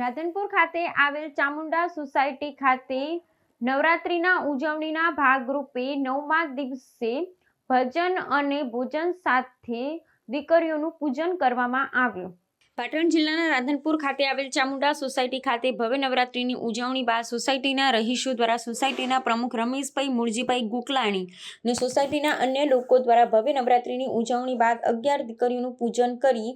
રાધનપુર ખાતે આવેલ ચામુંડા સોસાયટી ખાતે નવરાત્રિના ઉજવણીના ભાગરૂપે નવમા દિવસે ભજન અને ભોજન સાથે દીકરીઓનું પૂજન કરવામાં આવ્યું. પાટણ જિલ્લાના રાધનપુર ખાતે આવેલ ચામુંડા સોસાયટી ખાતે ભવ્ય નવરાત્રિની ઉજવણી બાદ સોસાયટીના રહીશો દ્વારા સોસાયટીના પ્રમુખ રમેશભાઈ મુરજીભાઈ ગુકલાણી અને સોસાયટીના અન્ય લોકો દ્વારા ભવ્ય નવરાત્રિની ઉજવણી બાદ અગિયાર દીકરીઓનું પૂજન કરી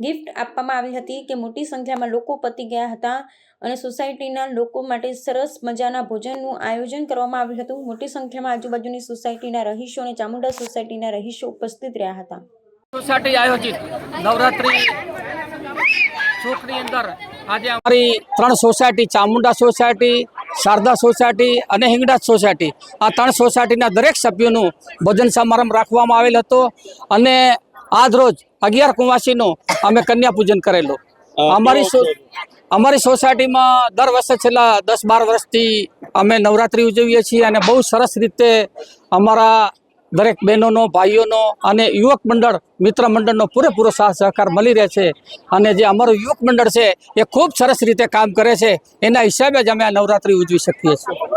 ગિફ્ટ આપવામાં આવી હતી કે મોટી સંખ્યામાં લોકો પતી ગયા હતા અને સોસાયટીના લોકો માટે સરસ મજાના ભોજનનું આયોજન કરવામાં આવ્યું હતું. મોટી સંખ્યામાં આજુબાજુની સોસાયટીના રહીશો અને ચામુંડા સોસાયટીના રહીશો ઉપસ્થિત રહ્યા હતા. સોસાયટી આયોજિત. નવરાત્રિ ચોકની અંદર આજે અમારી ત્રણ society Chamunda society Sharada society અને હિંગડા સોસાયટી આ ત્રણ સોસાયટીના દરેક સભ્યોનું ભોજન સમારંભ રાખવામાં આવેલ હતો અને આજ રોજ અગિયાર કુંવાસીનું અમે કન્યા પૂજન કરેલું અમારી અમારી સોસાયટીમાં દર વર્ષે છેલ્લા દસ બાર વર્ષથી અમે નવરાત્રી ઉજવીએ છીએ અને બહુ સરસ રીતે અમારા દરેક બહેનોનો ભાઈઓનો અને યુવક મંડળ મિત્ર મંડળનો પૂરેપૂરો સાથ સહકાર મળી રહે છે. અને જે અમારું યુવક મંડળ છે એ ખૂબ સરસ રીતે કામ કરે છે. એના હિસાબે જ અમે આ નવરાત્રી ઉજવી શકીએ છીએ.